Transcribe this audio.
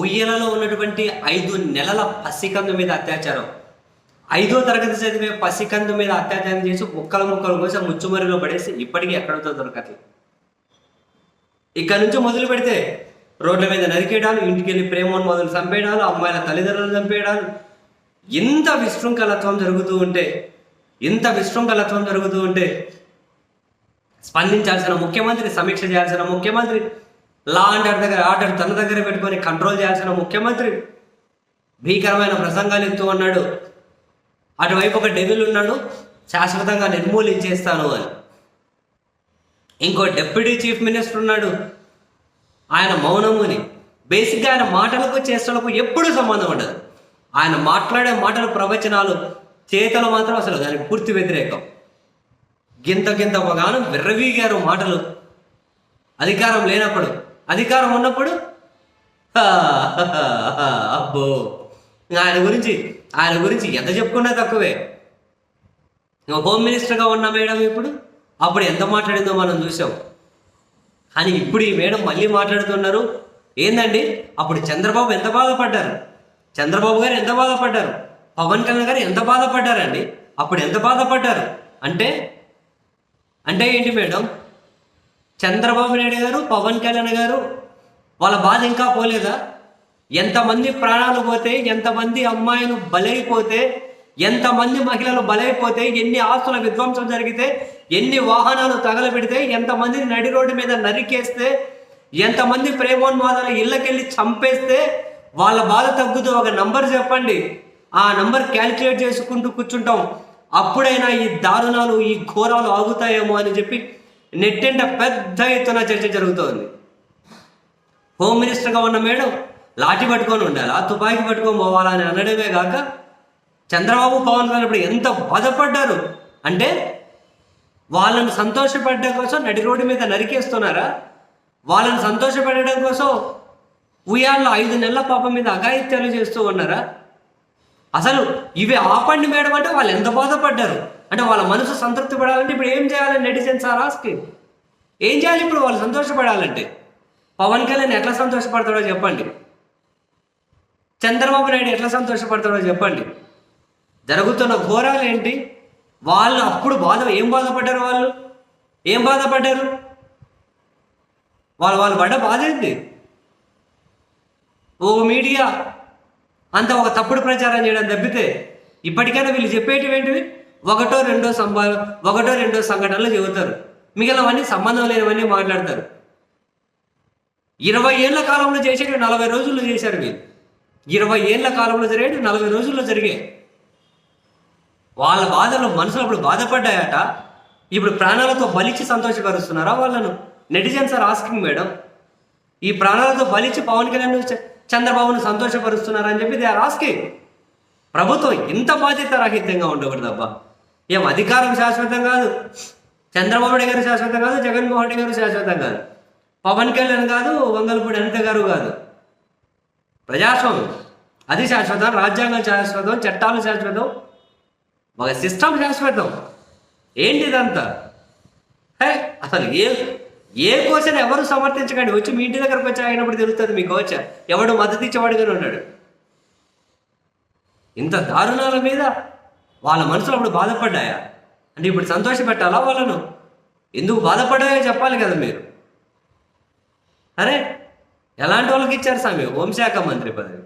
ఉయ్యలలో ఉన్నటువంటి ఐదు నెలల పసికందు మీద అత్యాచారం. ఐదో తరగతి చదివే పసికందు మీద అత్యాచారం చేసి ముక్కలు ముక్కలు కోసం ముచ్చుమరిలో పడేసి ఇప్పటికీ ఎక్కడితో దొరకట్లేదు. ఇక్కడ నుంచి మొదలు పెడితే రోడ్ల మీద నరికేయడాలు ఇంటికి వెళ్ళి ప్రేమను మొదలు చంపేయడాలు అమ్మాయిల తల్లిదండ్రులు చంపేయడాలు. ఇంత విశృంఖలత్వం జరుగుతూ ఉంటే ఇంత విశృంఖలత్వం జరుగుతూ ఉంటే స్పందించాల్సిన ముఖ్యమంత్రి సమీక్ష చేయాల్సిన ముఖ్యమంత్రి లా అండ్ ఆర్డర్ దగ్గర ఆర్డర్ తన దగ్గర పెట్టుకొని కంట్రోల్ చేయాల్సిన ముఖ్యమంత్రి భీకరమైన ప్రసంగాలు ఎత్తు ఉన్నాడు. అటువైపు ఒక డెవిల్ ఉన్నాడు శాశ్వతంగా నిర్మూలించేస్తాను అని. ఇంకో డెప్యూటీ చీఫ్ మినిస్టర్ ఉన్నాడు. ఆయన మౌనముని బేసిక్గా ఆయన మాటలకు చేష్టలకు ఎప్పుడూ సంబంధం ఉండదు. ఆయన మాట్లాడే మాటలు ప్రవచనాలు చేతలు మాత్రం అసలు దానికి పూర్తి వ్యతిరేకం. గింత గింత ఒకగాను విర్రవీగారు మాటలు. అధికారం లేనప్పుడు అధికారం ఉన్నప్పుడు? అబ్బో. ఆయన గురించి ఆయన గురించి ఎంత చెప్పుకున్నా తక్కువే. హోమ్ మినిస్టర్గా ఉన్న మేడం ఇప్పుడు? అప్పుడు ఎంత మాట్లాడిందో మనం చూసాం కానీ ఇప్పుడు ఈ మేడం మళ్ళీ మాట్లాడుతున్నారు. ఏందండి? అప్పుడు చంద్రబాబు ఎంత బాధపడ్డారు? చంద్రబాబు గారు ఎంత బాధపడ్డారు? పవన్ కళ్యాణ్ గారు ఎంత బాధపడ్డారండి? అప్పుడు ఎంత బాధపడ్డారు? అంటే అంటే ఏంటి మేడం? చంద్రబాబు నాయుడు గారు పవన్ కళ్యాణ్ గారు వాళ్ళ బాధ ఇంకా పోలేదా? ఎంతమంది ప్రాణాలు పోతే ఎంతమంది అమ్మాయిలు బలైపోతే ఎంతమంది మహిళలు బలైపోతే ఎన్ని ఆస్తుల విధ్వంసం జరిగితే ఎన్ని వాహనాలు తగలబెడితే ఎంతమందిని నడి రోడ్డు మీద నరికేస్తే ఎంతమంది ప్రేమోన్మాదాల ఇళ్ళకెళ్ళి చంపేస్తే వాళ్ళ బాధ తగ్గుతూ ఒక నంబర్ చెప్పండి. ఆ నంబర్ క్యాలిక్యులేట్ చేసుకుంటూ కూర్చుంటాం. అప్పుడైనా ఈ దారుణాలు ఈ ఘోరాలు ఆగుతాయేమో అని చెప్పి నెట్టింట పెద్ద ఎత్తున చర్చ జరుగుతోంది. హోమ్ మినిస్టర్గా ఉన్న మేడం లాఠీ పట్టుకొని ఉండాలా. తుపాకీ పట్టుకొని పోవాలా అని అనడమే కాక చంద్రబాబు పవన్ కళ్యాణ్ ఇప్పుడు ఎంత బాధపడ్డారు? అంటే వాళ్ళని సంతోషపెట్టడం కోసం నడి రోడ్డు మీద నరికేస్తున్నారా? వాళ్ళని సంతోషపెట్టడం కోసం ఉయ్యాల్లో ఐదు నెలల పాప మీద అఘాయిత్యాలు చేస్తూ ఉన్నారా? అసలు ఇవి ఆపండి మేడం అంటే వాళ్ళు ఎంత బాధపడ్డారు? అంటే వాళ్ళ మనసు సంతృప్తి పడాలంటే ఇప్పుడు ఏం చేయాలి నెటిజన్స్ ఆర్ ఆస్కింగ్ ఏం చేయాలి ఇప్పుడు వాళ్ళు సంతోషపడాలంటే? పవన్ కళ్యాణ్ ఎట్లా సంతోషపడతాడో చెప్పండి. చంద్రబాబు నాయుడు ఎట్లా సంతోషపడతాడో చెప్పండి. జరుగుతున్న ఘోరాలు ఏంటి? వాళ్ళు అప్పుడు బాధ ఏం బాధపడ్డారు వాళ్ళు? ఏం బాధపడ్డారు? వాళ్ళు వాళ్ళు పడ్డ బాధ ఏంటి ఓ మీడియా అంత ఒక తప్పుడు ప్రచారం చేయడం తప్పితే ఇప్పటికైనా వీళ్ళు చెప్పేటివి ఏంటివి ఒకటో రెండో సంభా ఒకటో రెండో సంఘటనలు చెబుతారు. మిగిలినవన్నీ సంబంధం లేనివన్నీ మాట్లాడతారు. ఇరవై ఏళ్ళ కాలంలో చేసేవి నలభై రోజుల్లో చేశారు వీళ్ళు. ఇరవై ఏళ్ళ కాలంలో జరిగేవి నలభై రోజుల్లో జరిగాయి. వాళ్ళ బాధలు మనసులో అప్పుడు బాధపడ్డాయట. ఇప్పుడు ప్రాణాలతో బలిచి సంతోషపరుస్తున్నారా వాళ్ళను? Netizens are asking madam. ఈ ప్రాణాలతో బలిచి పవన్ కళ్యాణ్ చంద్రబాబును సంతోషపరుస్తున్నారని చెప్పి దే ఆర్ ఆస్కింగ్ ప్రభుత్వం ఇంత బాధ్యత రాహిత్యంగా ఉండకూడదు ఏం అధికారం శాశ్వతం కాదు. చంద్రబాబు నాయుడు గారు శాశ్వతం కాదు జగన్మోహన్ రెడ్డి గారు శాశ్వతం కాదు. పవన్ కళ్యాణ్ కాదు వంగలపూడి అనిత గారు కాదు. ప్రజాస్వామ్యం. అది శాశ్వతం రాజ్యాంగం శాశ్వతం చట్టాలు శాశ్వతం. ఒక సిస్టమ్ శాశ్వతం. ఏంటి ఇదంతా హే అసలు ఏ ఏ క్వశ్చన్ ఎవరు సమర్థించకండి? వచ్చి మీ ఇంటి దగ్గరకు వచ్చి అయినప్పుడు తెలుస్తుంది మీకు వచ్చా ఎవడు మద్దతు ఇచ్చేవాడుగానే ఉన్నాడు. ఇంత దారుణాల మీద వాళ్ళ మనసులో అప్పుడు బాధపడ్డాయా? అంటే ఇప్పుడు సంతోష పెట్టాలా వాళ్ళను? ఎందుకు బాధపడ్డాయో చెప్పాలి కదా మీరు. అరే ఎలాంటి వాళ్ళకి ఇచ్చారు స్వామి? హోంశాఖ మంత్రి పదవి.